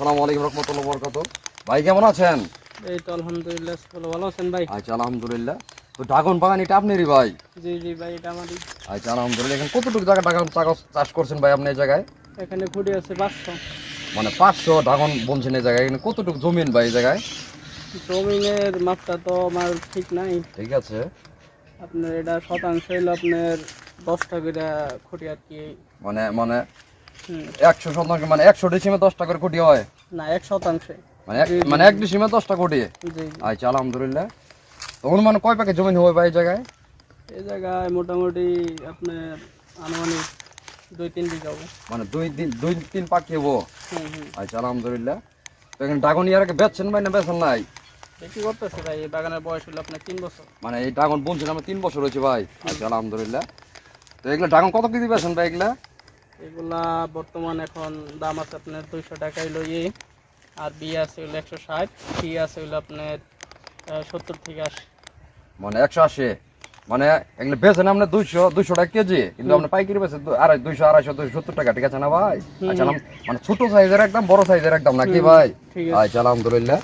আসসালামু আলাইকুম রহমতুল্লাহ বরকত ভাই কেমন আছেন? এই তো আলহামদুলিল্লাহ ভালো আছেন ভাই? আচ্ছা আলহামদুলিল্লাহ। তো ড্রাগন বাগান এটা আপনারই ভাই? জি জি ভাই এটা আমারই। আচ্ছা আলহামদুলিল্লাহ। এখন কতটুকু জায়গা ড্রাগন চাষ- করছেন ভাই আপনি এই জায়গায়? এখানে খুঁড়ি আছে পাঁচশো। মানে পাঁচশো ড্রাগন বলছেন এই জায়গায়। এখানে কতটুকু জমিন ভাই এই জায়গায়? জমিনের মাপটা তো আমার ঠিক নাই। ঠিক আছে। আপনার এটা শতাংশ হইল আপনার দশটা করে খুঁটি আর কি। মানে মানে একশো শতাংশ মানে একশো ডিসিমে দশটা করে কোটি হয়। না এক শতাংশে। মানে এক- মানে এক ডিসিমে দশটা কোটি। আচ্ছা আলহামদুলিল্লাহ। তো অনুমান কয় প্যাকেট জমিন হবে ভাই এই জায়গায়? এই জায়গায় মোটামুটি আপনার আনুমানিক দুই তিন বিঘা হবে। মানে দুই দিন দুই তিন পাখি হব? আচ্ছা আলহামদুলিল্লাহ। তো এখানে ড্রাগন ইয়ার আগে বেচছেন ভাই না বেচেন নাই? বিক্রি করতেছে ভাই? এই বাগানের বয়স হলো আপনার তিন বছর। মানে এই ড্রাগন বলছেন আমার তিন বছর হয়েছে ভাই। আচ্ছা আলহামদুলিল্লাহ। তো এগুলো ড্রাগন কত কেজি বেচেন ভাই এগুলা? এগুলা বর্তমান এখন দাম আছে আপনার দুইশো টাকায় লইয়ে। আর বি আছে হইল একশো ষাট সি আছে হইল আপনার সত্তর থেকে আশি। মানে একশো আশি? মানে এগুলো বেচেন আপনার দুইশো দুইশো টাকা কেজি কিন্তু আপনার পাইকারি বেচেন আড়াই দুইশো আড়াইশো দুইশো সত্তর টাকা ঠিক আছে না ভাই? আচ্ছা মানে ছোট সাইজের একদম বড় সাইজের একদম নাকি ভাই? আচ্ছা আলহামদুলিল্লাহ।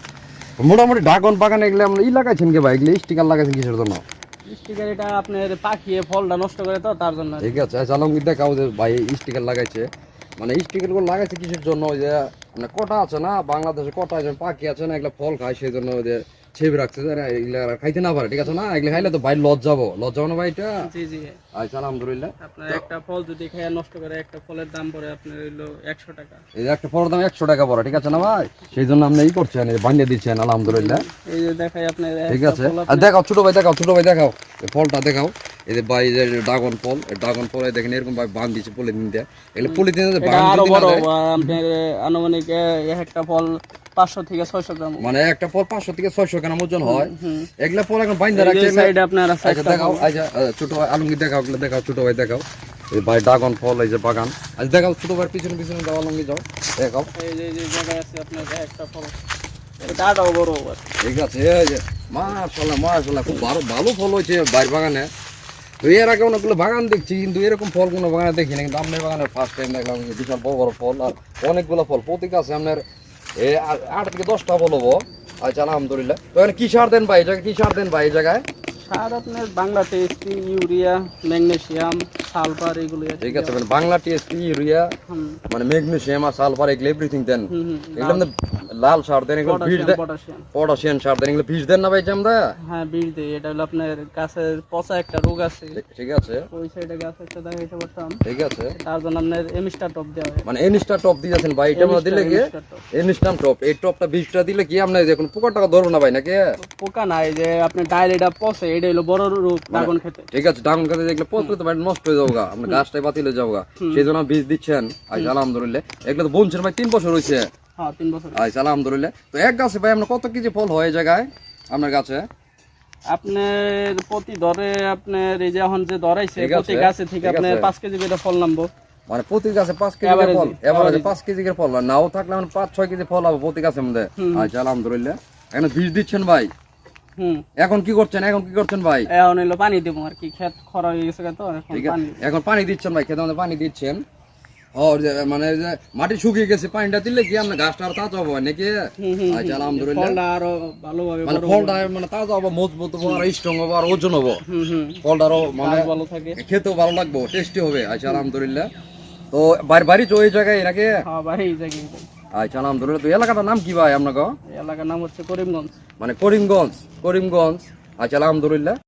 মোটামুটি ড্রাগন বাগান এগুলো আমরা ই লাগাইছেন কি ভাই? এগুলো স্টিকার লাগাইছেন কিসের জন্য? এটা ফলটা নষ্ট করে তো, তার জন্য। আচ্ছা ভাই স্টিকার লাগাইছে। মানে লাগাইছে কিসের জন্য? ওই যে মানে কটা আছে না? বাংলাদেশে কটা আছে পাখি আছে না এগুলো ফল খায়, সেই জন্য ওই যে রাখছে খাইতে না পারে ঠিক আছে না? এগুলো খাইলে তো ভাই লজ যাব লজ যাব না ভাই এটা? জি জি। আচ্ছা আলহামদুলিল্লাহ। আপনার একটা ফল যদি খেয়ে নষ্ট করে একটা ফলের দাম পড়ে আপনার হইল একশো টাকা। এই একটা ফলের দাম একশো টাকা পড়ে ঠিক আছে না ভাই? সেই জন্য আপনি ই করছেন বানিয়ে দিচ্ছেন আলহামদুলিল্লাহ। এই যে দেখাই আপনার ঠিক আছে। আর দেখাও ছোট ভাই দেখাও ছোট ভাই দেখাও ফলটা দেখাও। এই যে ভাই যে ড্রাগন ফল ড্রাগন ফল দেখেন এরকম ভাই বান দিচ্ছে পলিথিন দিয়ে। এগুলো পলিথিন আরও বড় আপনার আনুমানিক একটা ফল পাঁচশো থেকে ছয়শো গ্রাম। মানে একটা ফল পাঁচশো থেকে ছয়শো গ্রাম ওজন হয়। এগুলা ফল এখন বাইন্দা রাখছে এগুলা- আপনার আচ্ছা দেখাও আচ্ছা ছোট ভাই আলমগীর দেখাও দেখাও ছোট ভাই দেখাও। এই ভাই ড্রাগন ফল এই যে বাগান। আচ্ছা দেখাও ছোট ভাই পিছনে পিছনে যাও আলমগীর যাও দেখাও। এই যে যে জায়গায় আছে আপনার একটা ফল। এটা বড় ঠিক আছে। এই যে মাশাল্লাহ মাশাল্লাহ খুব ভালো ভালো ফল হয়েছে বাইর বাগানে। তো এর আগে অনেকগুলো বাগান দেখছি কিন্তু এরকম ফল কোনো বাগানে দেখি না কিন্তু আপনার বাগানে ফার্স্ট টাইম দেখলাম বিশাল বড় বড় ফল আর অনেকগুলো ফল। প্রতি গাছে আপনার এ আট থেকে দশটা ফল হব আচ্ছা আলহামদুলিল্লাহ। তো এখানে কি সার দেন ভাই? জায়গায় কি সার দেন ভাই এই জায়গায়? সার আপনার Bangla TSP urea magnesium sulphur এগুলো ঠিক আছে মানে বাংলা টিএসপি ইউরিয়া মানে ম্যাগনেসিয়াম আর সালফার এগুলো এভরিথিং দেন। এগুলো আমাদের লাল সার দেন এগুলো বীজ দেন পটাশিয়াম। সার দেন এগুলো বীজ দেন না ভাই আমরা হ্যাঁ বীজ দিই এটা হলো আপনার গাছের পচা একটা রোগ আছে। ঠিক- আছে। ওই সাইডে গাছ একটা দেখাইতে পারতাম ঠিক আছে। তার জন্য আপনার এমিস্টার টপ দেওয়া হয়। মানে এনিস্টা টপ দিয়েছেন ভাই এটা আমরা দিলে কি? এমিস্টার টপ এই টপটা বীজটা দিলে কি আপনার দেখুন পোকা টাকা ধরবো না ভাই নাকি? পোকা নাই যে আপনি ডাইল এটা পচে এটা হলো বড় রোগ ড্রাগন খেতে। ঠিক আছে ডাউন কাছে দেখলে পচলে তো ভাই নষ্ট হয়ে যাব গা আপনার গাছটাই বাতিলে যাব গা সেই জন্য বীজ দিচ্ছেন। আচ্ছা আলহামদুলিল্লাহ। এগুলো তো বলছেন ভাই তিন বছর হয়েছে। হ্যাঁ তিন বছর আচ্ছা আলহামদুলিল্লাহ। তো এক গাছে ভাই আপনার কত কেজি ফল হয় এই জায়গায় আপনার গাছে? আপনার প্রতি ধরে আপনার এই যে এখন যে ধরাইছে প্রতি গাছে? থেকে আপনার পাঁচ কেজি করে ফল নামবো। মানে প্রতি গাছে পাঁচ কেজি ফল? পাঁচ কেজি করে ফল। নাও থাকলে মানে পাঁচ ছয় কেজি ফল হবে প্রতি গাছের মধ্যে আচ্ছা আলহামদুলিল্লাহ। এখন বীজ দিচ্ছেন ভাই? হুম। এখন কি করছেন? এখন কি করছেন ভাই? এখন পানি দেবো আর কি ক্ষেত খরা হয়ে গেছে তো এখন পানি। দিচ্ছেন ভাই খেতে পানি দিচ্ছেন। মানে যে মাটি শুকিয়ে গেছে পানিটা দিলে কি আপনার গাছটা আর তাজা হবে নাকি আচ্ছা আলহামদুলিল্লাহ ফলটা আরও ভালোভাবে মানে ফলটা মানে তাজা হবে মজবুত হবে আর স্ট্রং হবে আর ওজন হবে ফলটা আরও মানে ভালো থাকে। খেতেও ভালো লাগবে টেস্টি হবে। আচ্ছা আলহামদুলিল্লাহ তো বাড়ি বাড়ি তো ওই জায়গায় নাকি? হ্যাঁ বাড়ি এই জায়গায়। আচ্ছা আলহামদুলিল্লাহ তো এলাকাটার নাম কি ভাই আপনাকে এলাকার নাম হচ্ছে করিমগঞ্জ। মানে করিমগঞ্জ করিমগঞ্জ। আচ্ছা আলহামদুলিল্লাহ